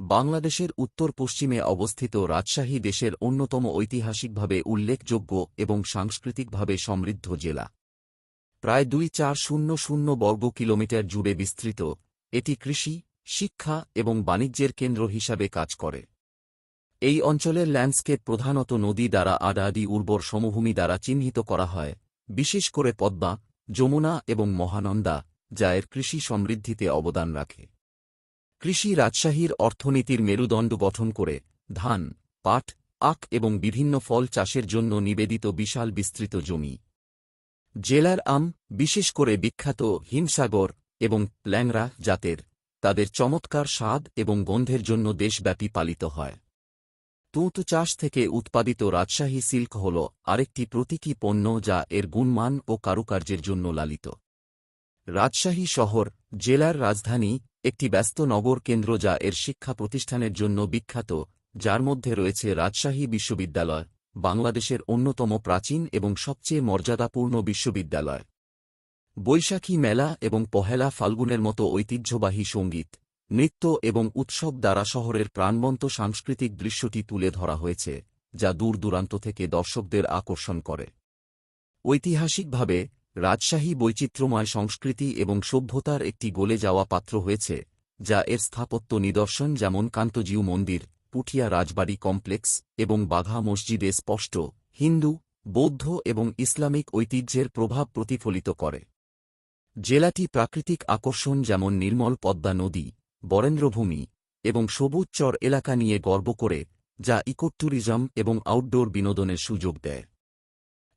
বাংলাদেশের উত্তর পশ্চিমে অবস্থিত রাজশাহী দেশের অন্যতম ঐতিহাসিকভাবে উল্লেখযোগ্য এবং সাংস্কৃতিকভাবে সমৃদ্ধ জেলা। প্রায় দুই চার শূন্য শূন্য বর্গ কিলোমিটার জুড়ে বিস্তৃত, এটি কৃষি, শিক্ষা এবং বাণিজ্যের কেন্দ্র হিসাবে কাজ করে। এই অঞ্চলের ল্যান্ডস্কেপ প্রধানত নদী দ্বারা আডাআডি উর্বর সমভূমি দ্বারা চিহ্নিত করা হয়, বিশেষ করে পদ্মা, যমুনা এবং মহানন্দা, যা এর কৃষি সমৃদ্ধিতে অবদান রাখে। কৃষি রাজশাহীর অর্থনীতির মেরুদণ্ড গঠন করে ধান, পাট, আখ এবং বিভিন্ন ফল চাষের জন্য নিবেদিত বিশাল বিস্তৃত জমি। জেলার আম, বিশেষ করে বিখ্যাত হিমসাগর এবং ল্যাংরা জাতের, তাদের চমৎকার স্বাদ এবং গন্ধের জন্য দেশব্যাপী পালিত হয়। তুঁত চাষ থেকে উৎপাদিত রাজশাহী সিল্ক হল আরেকটি প্রতীকী পণ্য যা এর গুণমান ও কারুকার্যের জন্য লালিত। রাজশাহী শহর, জেলার রাজধানী একটি ব্যস্ত নগর কেন্দ্র যা এর শিক্ষা প্রতিষ্ঠানের জন্য বিখ্যাত, যার মধ্যে রয়েছে রাজশাহী বিশ্ববিদ্যালয়, বাংলাদেশের অন্যতম প্রাচীন এবং সবচেয়ে মর্যাদাপূর্ণ বিশ্ববিদ্যালয়। বৈশাখী মেলা এবং পহেলা ফাল্গুনের মতো ঐতিহ্যবাহী সংগীত, নৃত্য এবং উৎসব দ্বারা শহরের প্রাণবন্ত সাংস্কৃতিক দৃশ্যটি তুলে ধরা হয়েছে, যা দূর দূরান্ত থেকে দর্শকদের আকর্ষণ করে। ঐতিহাসিকভাবে রাজশাহী বৈচিত্র্যময় সংস্কৃতি এবং সভ্যতার একটি গলে যাওয়া পাত্র হয়েছে, যা এর স্থাপত্য নিদর্শন যেমন কান্তজিউ মন্দির, পুঠিয়া রাজবাড়ি কমপ্লেক্স এবং বাঘা মসজিদে স্পষ্ট হিন্দু, বৌদ্ধ এবং ইসলামিক ঐতিহ্যের প্রভাব প্রতিফলিত করে। জেলাটি প্রাকৃতিক আকর্ষণ যেমন নির্মল পদ্মা নদী, বরেন্দ্রভূমি এবং সবুজ চর এলাকা নিয়ে গর্ব করে, যা ইকোট্যুরিজম এবং আউটডোর বিনোদনের সুযোগ দেয়।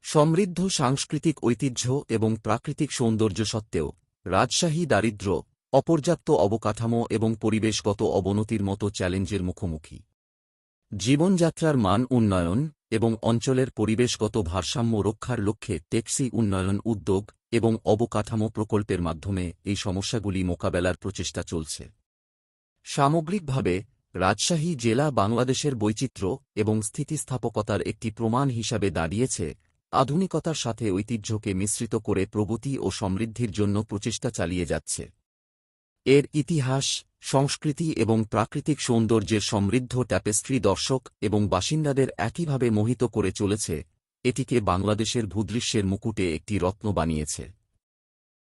সমৃদ্ধ সাংস্কৃতিক ঐতিহ্য এবং প্রাকৃতিক সৌন্দর্য সত্ত্বেও, রাজশাহী দারিদ্র্য, অপর্যাপ্ত অবকাঠামো এবং পরিবেশগত অবনতির মতো চ্যালেঞ্জের মুখোমুখি। জীবনযাত্রার মান উন্নয়ন এবং অঞ্চলের পরিবেশগত ভারসাম্য রক্ষার লক্ষ্যে টেক্সি উন্নয়ন উদ্যোগ এবং অবকাঠামো প্রকল্পের মাধ্যমে এই সমস্যাগুলি মোকাবেলার প্রচেষ্টা চলছে। সামগ্রিকভাবে, রাজশাহী জেলা বাংলাদেশের বৈচিত্র্য এবং স্থিতিস্থাপকতার একটি প্রমাণ হিসাবে দাঁড়িয়েছে আধুনিকতার সাথে ঐতিহ্যকে মিশ্রিত করে প্রগতি ও সমৃদ্ধির জন্য প্রচেষ্টা চালিয়ে যাচ্ছে। এর ইতিহাস, সংস্কৃতি এবং প্রাকৃতিক সৌন্দর্যের সমৃদ্ধ ট্যাপেস্ট্রি দর্শক এবং বাসিন্দাদের একইভাবে মোহিত করে চলেছে, এটিকে বাংলাদেশের ভূদৃশ্যের মুকুটে একটি রত্ন বানিয়েছে।